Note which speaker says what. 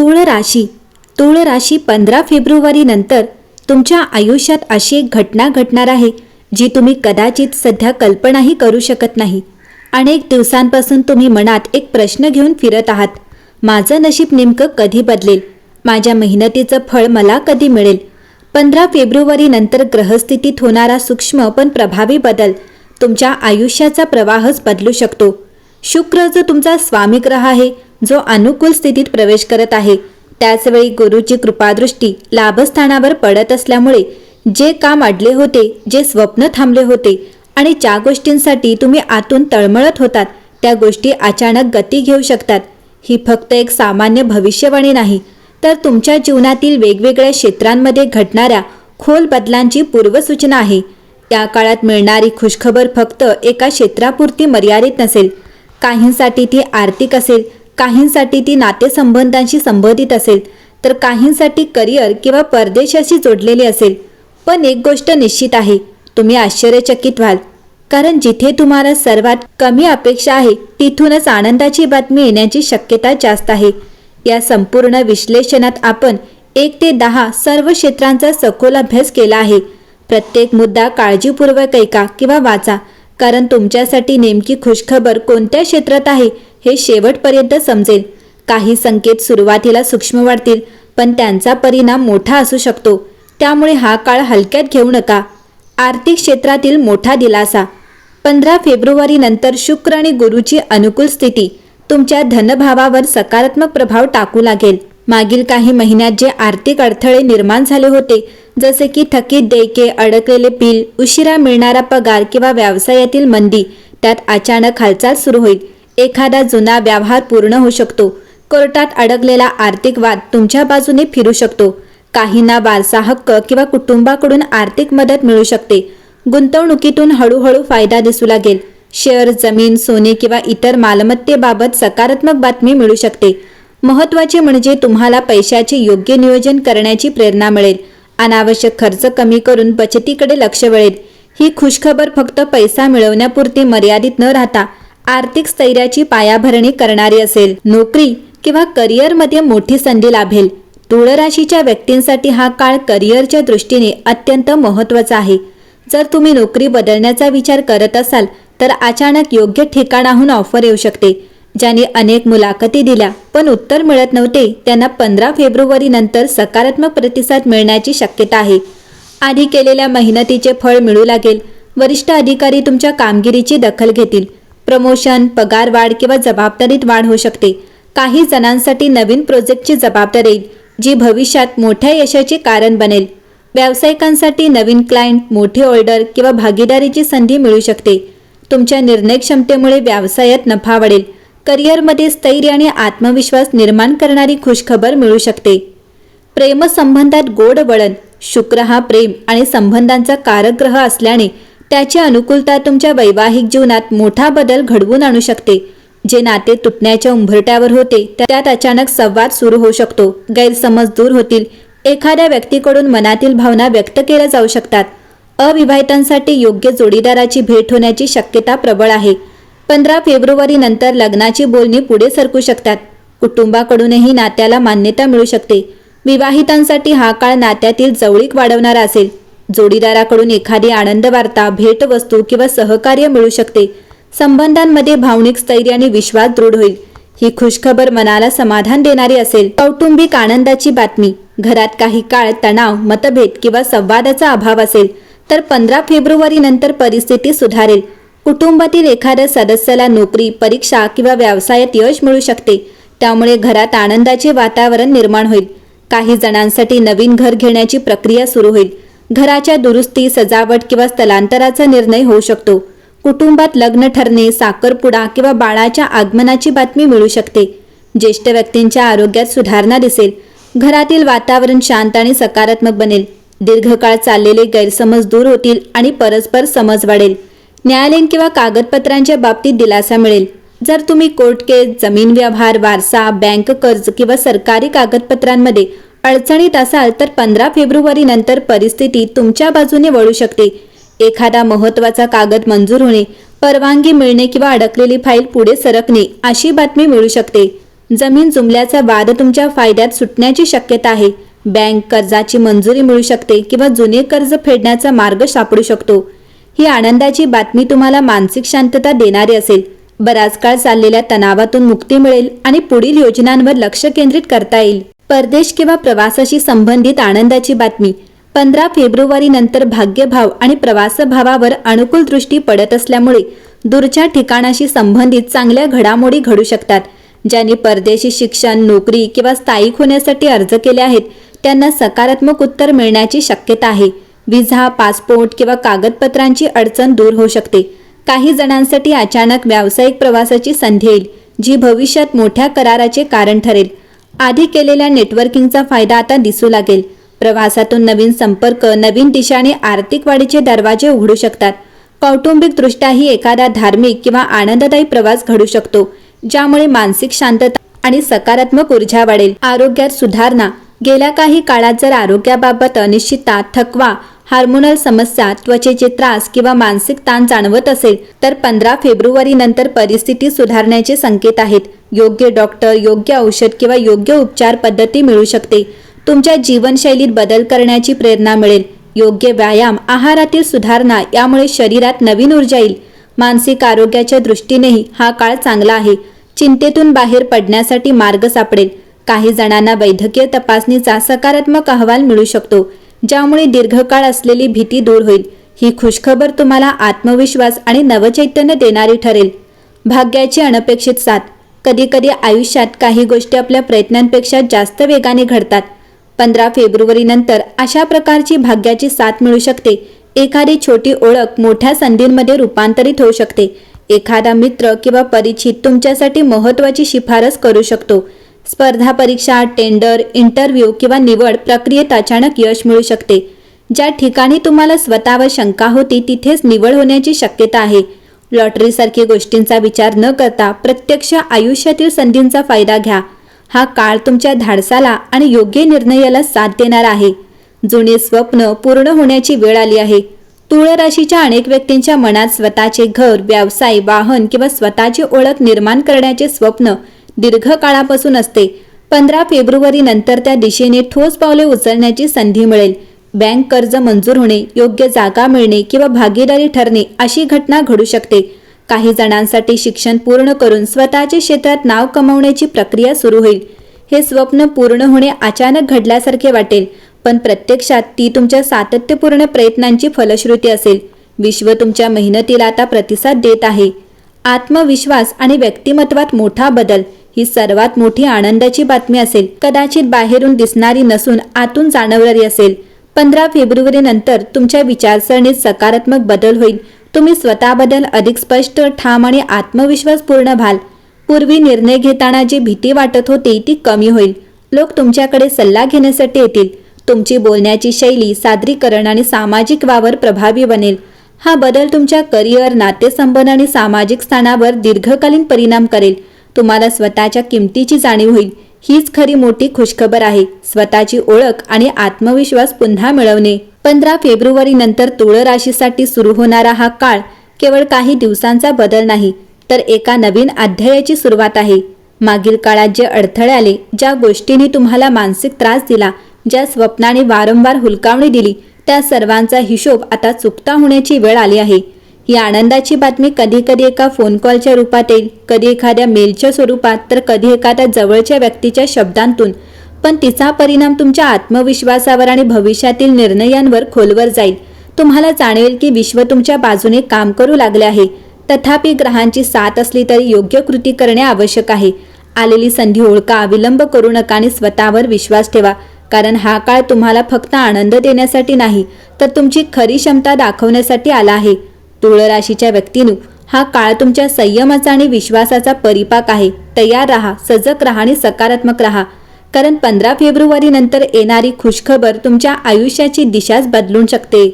Speaker 1: तुळ राशी. तुळ राशी पंधरा फेब्रुवारी नंतर तुमच्या आयुष्यात अशी एक घटना घडणार आहे जी तुम्ही कदाचित सध्या कल्पनाही करू शकत नाही. अनेक दिवसांपासून तुम्ही मनात एक प्रश्न घेऊन फिरत आहात. माझं नशीब नेमकं कधी बदलेल? माझ्या मेहनतीचं फळ मला कधी मिळेल? पंधरा फेब्रुवारी नंतर ग्रहस्थितीत होणारा सूक्ष्म पण प्रभावी बदल तुमच्या आयुष्याचा प्रवाहच बदलू शकतो. शुक्र जो तुमचा स्वामी ग्रह आहे जो अनुकूल स्थितीत प्रवेश करत आहे त्याचवेळी गुरुची कृपादृष्टी लाभस्थानावर पडत असल्यामुळे जे काम अडले होते जे स्वप्न थांबले होते आणि ज्या गोष्टींसाठी तुम्ही आतून तळमळत होतात त्या गोष्टी अचानक गती घेऊ शकतात. ही फक्त एक सामान्य भविष्यवाणी नाही तर तुमच्या जीवनातील वेगवेगळ्या क्षेत्रांमध्ये घडणाऱ्या खोल बदलांची पूर्वसूचना आहे. त्या काळात मिळणारी खुशखबर फक्त एका क्षेत्रापुरती मर्यादित नसेल. काहींसाठी ती आर्थिक असेल काहींसाठी ती नातेसंबंधांशी संबंधित असेल तर काहींसाठी करिअर किंवा परदेशाशी जोडलेली असेल. पण एक गोष्ट निश्चित आहे तुम्ही आश्चर्यचकित व्हाल. कारण जिथे तुम्हाला सर्वात कमी अपेक्षा आहे तिथूनच आनंदाची बातमी येण्याची शक्यता जास्त आहे. या संपूर्ण विश्लेषणात आपण एक ते दहा सर्व क्षेत्रांचा सखोल अभ्यास केला आहे. प्रत्येक मुद्दा काळजीपूर्वक ऐका किंवा वाचा कारण तुमच्यासाठी नेमकी खुशखबर कोणत्या क्षेत्रात आहे हे शेवटपर्यंत समजेल. काही संकेत सुरुवातीला सूक्ष्म वाढतील पण त्यांचा परिणाम मोठा असू शकतो. त्यामुळे हा काळ हलक्यात घेऊ नका. आर्थिक क्षेत्रातील मोठा दिलासा. पंधरा फेब्रुवारी नंतर शुक्र आणि गुरुची अनुकूल स्थिती. तुमच्या धनभावावर सकारात्मक प्रभाव टाकू लागेल. मागील काही महिन्यात जे आर्थिक अडथळे निर्माण झाले होते जसे की थकीत देयके अडकलेले बिल उशिरा मिळणारा पगार किंवा व्यवसायातील मंदी त्यात अचानक हालचाल सुरू होईल. एखादा जुना व्यवहार पूर्ण होऊ शकतो. कोर्टात अडकलेला आर्थिक वाद तुमच्या बाजूने फिरू शकतो. काहींना वारसा हक्क किंवा कुटुंबाकडून आर्थिक मदत मिळू शकते. गुंतवणुकीतून हळूहळू फायदा दिसू लागेल. शेअर जमीन सोने किंवा इतर मालमत्तेबाबत सकारात्मक बातमी मिळू शकते. महत्त्वाचे म्हणजे तुम्हाला पैशाचे योग्य नियोजन करण्याची प्रेरणा मिळेल. अनावश्यक खर्च कमी करून बचतीकडे लक्ष वळेल. ही खुशखबर फक्त पैसा मिळवण्यापुरती मर्यादित न राहता आर्थिक स्थैर्याची पायाभरणी करणारी असेल. नोकरी किंवा करिअरमध्ये मोठी संधी लाभेल. तुळ राशीच्या व्यक्तींसाठी हा काळ करिअरच्या दृष्टीने अत्यंत महत्त्वाचा आहे. जर तुम्ही नोकरी बदलण्याचा विचार करत असाल तर अचानक योग्य ठिकाणाहून ऑफर येऊ शकते. ज्यांनी अनेक मुलाखती दिल्या पण उत्तर मिळत नव्हते. त्यांना पंधरा फेब्रुवारी नंतर सकारात्मक प्रतिसाद मिळण्याची शक्यता आहे. आधी केलेल्या मेहनतीचे फळ मिळू लागेल. वरिष्ठ अधिकारी तुमच्या कामगिरीची दखल घेतील. प्रमोशन पगारवाढ किंवा जबाबदारीत वाढ होऊ शकते. काही जणांसाठी नवीन प्रोजेक्टची जबाबदारी येईल जी भविष्यात मोठ्या यशाचे कारण बनेल. व्यावसायिकांसाठी नवीन क्लायंट मोठी ऑर्डर किंवा भागीदारीची संधी मिळू शकते. तुमच्या निर्णय क्षमतेमुळे व्यवसायात नफा वाढेल. करिअरमध्ये स्थैर्य आणि आत्मविश्वास निर्माण करणारी खुशखबर मिळू शकते. प्रेमसंबंधात गोड वळण शुक्र हा प्रेम आणि संबंधांचा कारक ग्रह असल्याने त्याची अनुकूलता तुमच्या वैवाहिक जीवनात मोठा बदल घडवून आणू शकते. जे नाते तुटण्याच्या उंबरट्यावर होते त्यात अचानक संवाद सुरू होऊ शकतो. गैरसमज दूर होतील. एखाद्या व्यक्तीकडून मनातील भावना व्यक्त केल्या जाऊ शकतात. अविवाहितांसाठी योग्य जोडीदाराची भेट होण्याची शक्यता प्रबळ आहे. पंधरा फेब्रुवारी नंतर लग्नाची बोलणी पुढे सरकू शकतात. कुटुंबाकडूनही नात्याला मान्यता मिळू शकते. विवाहितांसाठी हा काळ नात्यातील जवळीक वाढवणारा असेल. जोडीदाराकडून एखादी आनंद वार्ता भेटवस्तू किंवा सहकार्य मिळू शकते. संबंधांमध्ये भावनिक स्थैर्य आणि विश्वास दृढ होईल. ही खुशखबर मनाला समाधान देणारी असेल. कौटुंबिक आनंदाची बातमी. घरात काही काळ तणाव मतभेद किंवा संवादाचा अभाव असेल तर पंधरा फेब्रुवारी नंतर परिस्थिती सुधारेल. कुटुंबातील एखाद्या सदस्याला नोकरी परीक्षा किंवा व्यवसायात यश मिळू शकते. त्यामुळे घरात आनंदाचे वातावरण निर्माण होईल. काही जणांसाठी नवीन घर घेण्याची प्रक्रिया सुरू होईल. घराच्या दुरुस्ती सजावट किंवा स्थलांतराचा निर्णय होऊ शकतो. कुटुंबात लग्न ठरणे साखरपुडा किंवा बाळाच्या आगमनाची बातमी मिळू शकते. ज्येष्ठ व्यक्तींच्या आरोग्यात सुधारणा दिसेल. घरातील वातावरण शांत आणि सकारात्मक बनेल. दीर्घकाळ चाललेले गैरसमज दूर होतील आणि परस्पर समज वाढेल. न्यायालयीन किंवा कागदपत्रांच्या बाबतीत दिलासा मिळेल. जर तुम्ही कोर्ट केस जमीन व्यवहार वारसा बँक कर्ज किंवा सरकारी कागदपत्रांमध्ये अडचणीत असाल तर पंधरा फेब्रुवारी नंतर परिस्थिती तुमच्या बाजूने वळू शकते. एखादा महत्त्वाचा कागद मंजूर होणे परवानगी मिळणे किंवा अडकलेली फाईल पुढे सरकणे अशी बातमी मिळू शकते. जमीन जुमल्याचा वाद तुमच्या फायद्यात सुटण्याची शक्यता आहे. बँक कर्जाची मंजुरी मिळू शकते किंवा जुने कर्ज फेडण्याचा मार्ग सापडू शकतो. ही आनंदाची बातमी तुम्हाला मानसिक शांतता देणारी असेल. बराच काळ चाललेल्या तणावातून मुक्ती मिळेल आणि पुढील योजनांवर लक्ष केंद्रित करता येईल. परदेश किंवा प्रवासाशी संबंधित आनंदाची बातमी. पंधरा फेब्रुवारी नंतर भाग्यभाव आणि प्रवासभावावर अनुकूल दृष्टी पडत असल्यामुळे दूरच्या ठिकाणाशी संबंधित चांगल्या घडामोडी घडू शकतात. ज्यांनी परदेशी शिक्षण नोकरी किंवा स्थायिक होण्यासाठी अर्ज केले आहेत त्यांना सकारात्मक उत्तर मिळण्याची शक्यता आहे. विजा पासपोर्ट किंवा कागदपत्रांची अडचण दूर होऊ शकते. काही जणांसाठी अचानक व्यावसायिक प्रवासाची संधी येईल जी भविष्यात मोठ्या कराराचे कारण ठरेल. आधी केलेल्या नेटवर्किंगचा फायदा आता दिसू लागेल. प्रवासातून नवीन संपर्क नवीन दिशा आणि आर्थिक वाढीचे दरवाजे उघडू शकतात. कौटुंबिकदृष्ट्याही एखादा धार्मिक किंवा आनंददायी प्रवास घडू शकतो ज्यामुळे मानसिक शांतता आणि सकारात्मक ऊर्जा वाढेल. आरोग्यात सुधारणा. गेल्या काही काळात जर आरोग्याबाबत अनिश्चितता थकवा हार्मोनल समस्या त्वचेचे त्रास किंवा मानसिक ताण जाणवत असेल तर पंधरा फेब्रुवारी नंतर परिस्थिती सुधारण्याचे संकेत आहेत. योग्य डॉक्टर योग्य औषध किंवा योग्य उपचार पद्धती मिळू शकते. तुमच्या जीवनशैलीत बदल करण्याची प्रेरणा मिळेल. योग्य व्यायाम आहारातील सुधारणा यामुळे शरीरात नवीन ऊर्जा येईल. मानसिक आरोग्याच्या दृष्टीनेही हा काळ चांगला आहे. चिंतेतून बाहेर पडण्यासाठी मार्ग सापडेल. काही जणांना वैद्यकीय तपासणीचा सकारात्मक अहवाल मिळू शकतो. ज्यामुळे दीर्घकाळ असलेली भीती दूर होईल. ही खुशखबर तुम्हाला आत्मविश्वास आणि नवचैतन्य देणारी ठरेल. भाग्याची अनपेक्षित साथ. कधीकधी आयुष्यात काही गोष्टी आपल्या प्रयत्नांपेक्षा जास्त वेगाने घडतात. पंधरा फेब्रुवारीनंतर अशा प्रकारची भाग्याची साथ मिळू शकते. एखादी छोटी ओळख मोठ्या संधींमध्ये रूपांतरित होऊ शकते. एखादा मित्र किंवा परिचित तुमच्यासाठी महत्त्वाची शिफारस करू शकतो. स्पर्धा परीक्षा टेंडर इंटरव्ह्यू किंवा निवड प्रक्रियेत अचानक यश मिळू शकते. ज्या ठिकाणी तुम्हाला स्वतःवर शंका होती तिथेच निवड होण्याची शक्यता आहे. लॉटरीसारखी गोष्टींचा विचार न करता प्रत्यक्ष आयुष्यातील संधींचा फायदा घ्या. हा काळ तुमच्या धाडसाला आणि योग्य निर्णयाला साथ देणार आहे. जुने स्वप्न पूर्ण होण्याची वेळ आली आहे. तुळ राशीच्या अनेक व्यक्तींच्या मनात स्वतःचे घर व्यवसाय वाहन किंवा स्वतःची ओळख निर्माण करण्याचे स्वप्न दीर्घकाळापासून असते. पंधरा फेब्रुवारी नंतर त्या दिशेने ठोस पावले उचलण्याची संधी मिळेल. बँक कर्ज मंजूर होणे योग्य जागा मिळणे किंवा भागीदारी ठरणे अशी घटना घडू शकते. काही जणांसाठी शिक्षण पूर्ण करून स्वतःच्या क्षेत्रात नाव कमावण्याची प्रक्रिया सुरू होईल. हे स्वप्न पूर्ण होणे अचानक घडल्यासारखे वाटेल पण प्रत्यक्षात ती तुमच्या सातत्यपूर्ण प्रयत्नांची फलश्रुती असेल. विश्व तुमच्या मेहनतीला आता प्रतिसाद देत आहे. आत्मविश्वास आणि व्यक्तिमत्वात मोठा बदल ही सर्वात मोठी आनंदाची बातमी असेल. कदाचित बाहेरून दिसणारी नसून आतून जाणवणारी असेल. पंधरा फेब्रुवारी नंतर तुमच्या विचारसरणीत सकारात्मक बदल होईल. तुम्ही स्वतःबद्दल अधिक स्पष्ट ठाम आणि आत्मविश्वासपूर्ण व्हाल. पूर्वी निर्णय घेताना जी भीती वाटत होती ती कमी होईल. लोक तुमच्याकडे सल्ला घेण्यासाठी येतील. तुमची बोलण्याची शैली सादरीकरण आणि सामाजिक वावर प्रभावी बनेल. हा बदल तुमच्या करिअर नातेसंबंध आणि सामाजिक स्थानावर दीर्घकालीन परिणाम करेल. तुम्हाला स्वतःच्या किमतीची जाणीव होईल. हीच खरी मोठी खुशखबर आहे. स्वतःची ओळख आणि आत्मविश्वास पुन्हा मिळवणे. पंधरा फेब्रुवारी नंतर तुळ राशीसाठी सुरू होणारा हा काळ केवळ काही दिवसांचा बदल नाही तर एका नवीन अध्यायाची सुरुवात आहे. मागील काळात जे अडथळे आले ज्या गोष्टींनी तुम्हाला मानसिक त्रास दिला ज्या स्वप्नाने वारंवार हुलकावणी दिली त्या सर्वांचा हिशोब आता चुकता होण्याची वेळ आली आहे. ही आनंदाची बातमी कधी कधी एका फोन कॉलच्या रूपात येईल कधी एखाद्या मेलच्या स्वरूपात तर कधी एखाद्या जवळच्या व्यक्तीच्या शब्दांतून. पण तिचा परिणाम तुमच्या आत्मविश्वासावर आणि भविष्यातील निर्णयांवर खोलवर जाईल. तुम्हाला जाणवेल की विश्व तुमच्या बाजूने काम करू लागले आहे. तथापि ग्रहांची साथ असली तरी योग्य कृती करणे आवश्यक आहे. आलेली संधी ओळखा विलंब करू नका आणि स्वतःवर विश्वास ठेवा. कारण हा काळ तुम्हाला फक्त आनंद देण्यासाठी नाही तर तुमची खरी क्षमता दाखवण्यासाठी आला आहे. तुळ राशीच्या व्यक्तीनं हा काळ तुमच्या संयमाचा आणि विश्वासाचा परिपाक आहे. तयार राहा सजग राहा आणि सकारात्मक राहा. कारण पंधरा फेब्रुवारी नंतर येणारी खुशखबर तुमच्या आयुष्याची दिशाच बदलून शकते.